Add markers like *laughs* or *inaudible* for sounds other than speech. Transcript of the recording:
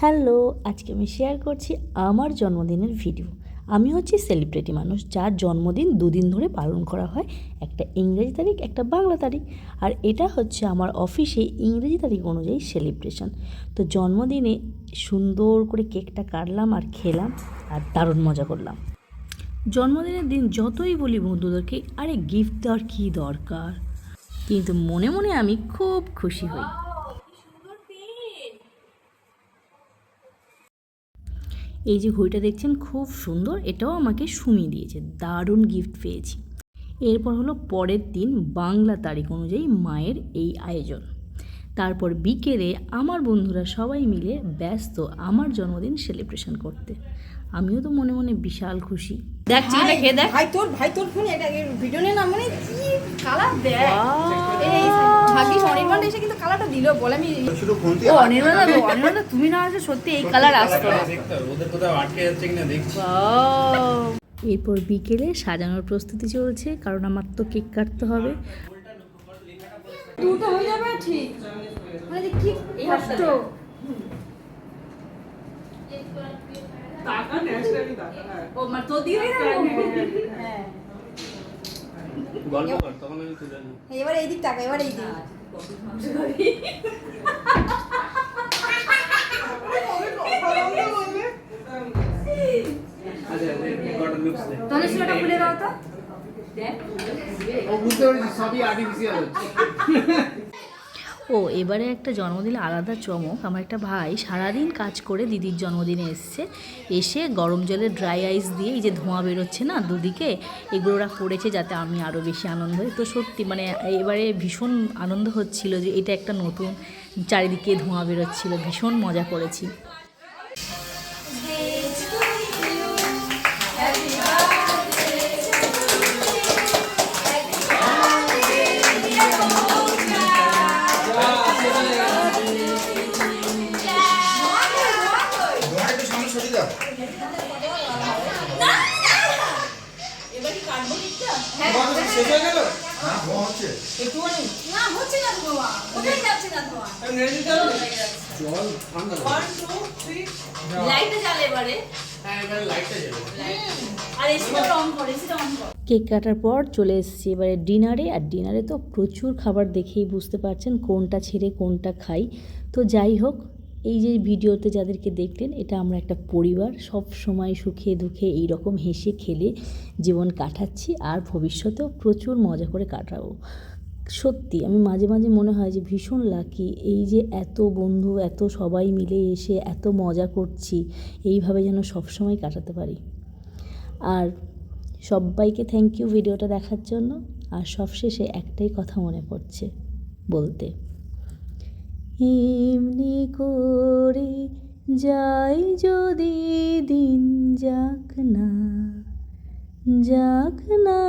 Hello, আজকে আমি share করছি আমার জন্মদিনের ভিডিও আমি হচ্ছি সেলিব্রিটি মানুষ, যার জন্মদিন দুদিন ধরে পালন করা হয়। একটা ইংরেজি তারিখ, একটা বাংলা তারিখ। আর এটা হচ্ছে আমার অফিসে ইংরেজি তারিখ অনুযায়ী সেলিব্রেশন তো জন্মদিনে সুন্দর করে কেকটা কাটলাম আর খেলাম আর দারুণ মজা করলাম। জন্মদিনের দিন যতই বলি বন্ধুদেরকে, আরে গিফট দেওয়ার কী দরকার? কিন্তু মনে মনে আমি খুব খুশি হই। এই যে ঘড়িটা দেখছেন খুব সুন্দর এটাও আমাকে সুমি দিয়েছে দারুণ গিফট পেয়েছি। এরপর হলো পরের দিন বাংলা তারিখ অনুযায়ী মায়ের এই আয়োজন। তারপর বিকেলে আমার বন্ধুরা সবাই মিলে ব্যস্ত আমার জন্মদিন সেলিব্রেশন করতে। আমিও তো মনে মনে বিশাল খুশি। দেখ চিকেনটা খেয়ে দেখ। ভাই তোর ভাই তোর ফোনে এটা ভিডিও নে না মানে কি কালার দেখ। ভাগ্যিস অনির্বাণ এসে কিন্তু কালারটা দিল বলে আমি ও অনির্বাণদা তো অনির্বাণদা তুমি না আসলে সত্যি এই কালার আসতো হবে ওদের কোথাও আটকে যাচ্ছে কিনা দেখছি। এরপর বিকেলে সাজানোর প্রস্তুতি চলছে কারণ আমার তো কেক কাটতে হবে। দুটো হয়ে যাবে ঠিক। মানে যে কি কষ্ট। ও মানে তোর দিয়ে হ্যাঁ। গল্প কর তখন এবার এই দিক টাকা এবার এই দিক। তাহলে সেটা খুলে দাও তো। ও বুঝতে পেরেছি সবই আর্টিফিশিয়াল হচ্ছে। *laughs* ও, এবারে একটা জন্মদিনে আলাদা চমক। আমার একটা ভাই সারাদিন কাজ করে দিদির জন্মদিনে এসছে। এসে গরম জলে ড্রাই আইস দিয়ে এই যে ধোঁয়া বেরোচ্ছে না দুদিকে, এগুলো ওরা করেছে যাতে আমি আরও বেশি আনন্দ হই তো সত্যি মানে এবারে ভীষণ আনন্দ হচ্ছিল যে এটা একটা নতুন চারিদিকে ধোঁয়া বেরোচ্ছিল, ভীষণ মজা করেছি। তোমার শেষ হয়ে গেল? না ধোঁয়া হচ্ছে। না হচ্ছে না ধোয়া কোথায় যাচ্ছে না ধোয়া জল ঠান্ডা লাইটটা জ্বালে এবারে। হ্যাঁ এবারে লাইটটা জ্বলে। আর এসিটা অন কর এসিটা অন কর। কেক কাটার পর চলে এসেছি এবারে ডিনারে আর ডিনারে তো প্রচুর খাবার দেখেই বুঝতে পারছেন কোনটা ছেড়ে কোনটা খাই। তো যাই হোক এই যে ভিডিওতে যাদেরকে দেখলেন, এটা আমরা একটা পরিবার, সব সময় সুখে দুঃখে এই রকম হেসে খেলে জীবন কাটাচ্ছি আর ভবিষ্যতেও প্রচুর মজা করে কাটাবো। সত্যি, আমি মাঝে মাঝে মনে হয় যে ভীষণ লাকি এই যে এত বন্ধু, এত সবাই মিলে এসে এত মজা করছি, এইভাবে যেন সবসময় কাটাতে পারি। আর সবাইকে থ্যাংক ইউ ভিডিওটা দেখার জন্য, আর সবশেষে একটাই কথা মনে পড়ছে বলতে। এমনি করে যাই যদি দিন যাক না যাক না